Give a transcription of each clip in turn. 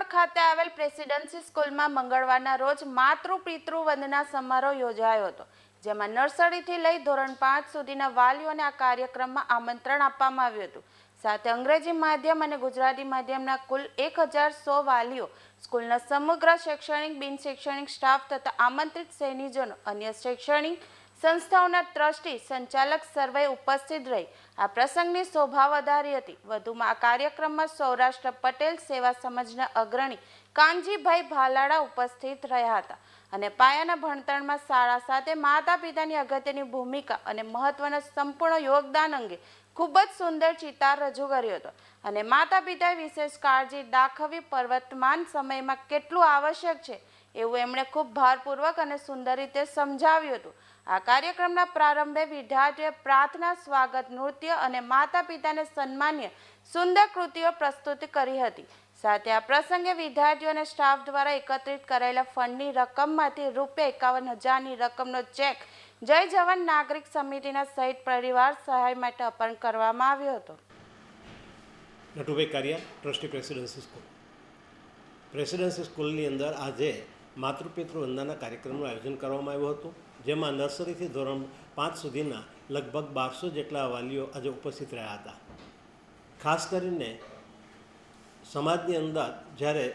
નાંદેડ ખાતે આવેલ પ્રેસિડેન્સી સ્કૂલમાં મંગળવારના રોજ માતૃ પિતૃ વંદના સમારોહ યોજાયો હતો, જેમાં નર્સરીથી લઈ ધોરણ પાંચ સુધીના વાલીઓને આ કાર્યક્રમમાં આમંત્રણ આપવામાં આવ્યું હતું. સાથે અંગ્રેજી માધ્યમ અને ગુજરાતી માધ્યમના કુલ એક હજાર સો વાલીઓ સ્કૂલના સમગ્ર શૈક્ષણિક બિન શૈક્ષણિક સ્ટાફ તથા આમંત્રિત સૈનિજનો અન્ય શૈક્ષણિક સંસ્થાઓના ટ્રસ્ટી સંચાલક સર્વે ઉપસ્થિત રહી. આ પ્રસંગની શોભા વધારી હતી. વધુમાં આ કાર્યક્રમમાં સૌરાષ્ટ્ર પટેલ સેવા સમાજના અગ્રણી કાનજીભાઈ ભાલાડા ઉપસ્થિત રહ્યા હતા અને પાયાના ભણતરમાં શાળા સાથે માતા પિતાની અગત્યની ભૂમિકા અને મહત્વના સંપૂર્ણ યોગદાન અંગે ખૂબ જ સુંદર ચિતાર રજૂ કર્યો હતો. અને માતા પિતાએ વિશેષ કાળજી દાખવી પર્વતમાન સમયમાં કેટલું આવશ્યક છે એવું એમણે ખૂબ ભારપૂર્વક અને સુંદર રીતે સમજાવ્યું હતું. આ કાર્યક્રમના પ્રારંભે વિદ્યાર્થીઓએ પ્રાર્થના, સ્વાગત, નૃત્ય અને માતા પિતાને સન્માન્ય સુંદર કૃતિઓ પ્રસ્તુત કરી હતી. સાથે આ પ્રસંગે વિદ્યાર્થીઓ અને સ્ટાફ દ્વારા એકત્રિત કરાયેલા ફંડની રકમમાંથી રૂપિયા એકાવન હજારની રકમનો ચેક જય જવાન નાગરિક સમિતિના સહિત પરિવાર સહાય માટે અર્પણ કરવામાં આવ્યો હતો. Natubhai Kariya, trustee Presidency School. Presidency સ્કૂલની અંદર આજે માતૃપિતૃ વંદનાના કાર્યક્રમનું આયોજન કરવામાં આવ્યું હતું, જેમાં નર્સરીથી ધોરણ પાંચ સુધીના લગભગ બારસો જેટલા વાલીઓ આજે ઉપસ્થિત રહ્યા હતા. ખાસ કરીને સમાજની અંદર જ્યારે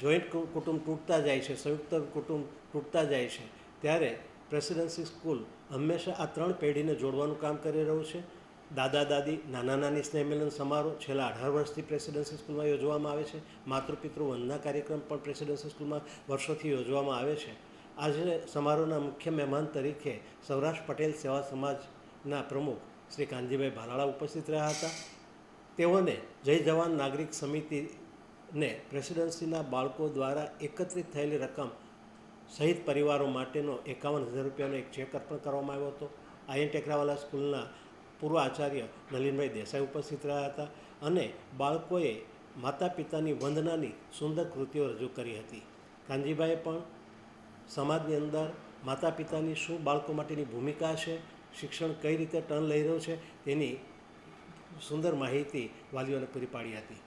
જોઈન્ટ કુટુંબ તૂટતા જાય છે, સંયુક્ત કુટુંબ તૂટતા જાય છે, ત્યારે પ્રેસિડેન્સી સ્કૂલ હંમેશા આ ત્રણ પેઢીને જોડવાનું કામ કરી રહ્યું છે. દાદા, દાદી, નાના, નાની સ્નેહમિલન સમારોહ છેલ્લા અઢાર વર્ષથી પ્રેસિડેન્સી સ્કૂલમાં યોજવામાં આવે છે. માતૃપિતૃ વંદના કાર્યક્રમ પણ પ્રેસિડેન્સી સ્કૂલમાં વર્ષોથી યોજવામાં આવે છે. આજે સમારોહના મુખ્ય મહેમાન તરીકે સૌરાષ્ટ્ર પટેલ સેવા સમાજના પ્રમુખ શ્રી કાનજીભાઈ ભાલાળા ઉપસ્થિત રહ્યા હતા. તેઓને જય જવાન નાગરિક સમિતિને પ્રેસિડેન્સીના બાળકો દ્વારા એકત્રિત થયેલી રકમ સહિત પરિવારો માટેનો એકાવન હજાર રૂપિયાનો એક ચેક અર્પણ કરવામાં આવ્યો હતો. આયન ટેકરાવાલા સ્કૂલના પૂર્વ આચાર્ય નલિનભાઈ દેસાઈ ઉપસ્થિત રહ્યા હતા અને બાળકોએ માતા પિતાની વંદનાની સુંદર કૃતિઓ રજૂ કરી હતી. કાનજીભાઈએ પણ સમાજની અંદર માતા પિતાની શું બાળકો માટેની ભૂમિકા છે, શિક્ષણ કઈ રીતે ટર્ન લઈ રહ્યું છે તેની સુંદર માહિતી વાલીઓને પૂરી પાડી હતી.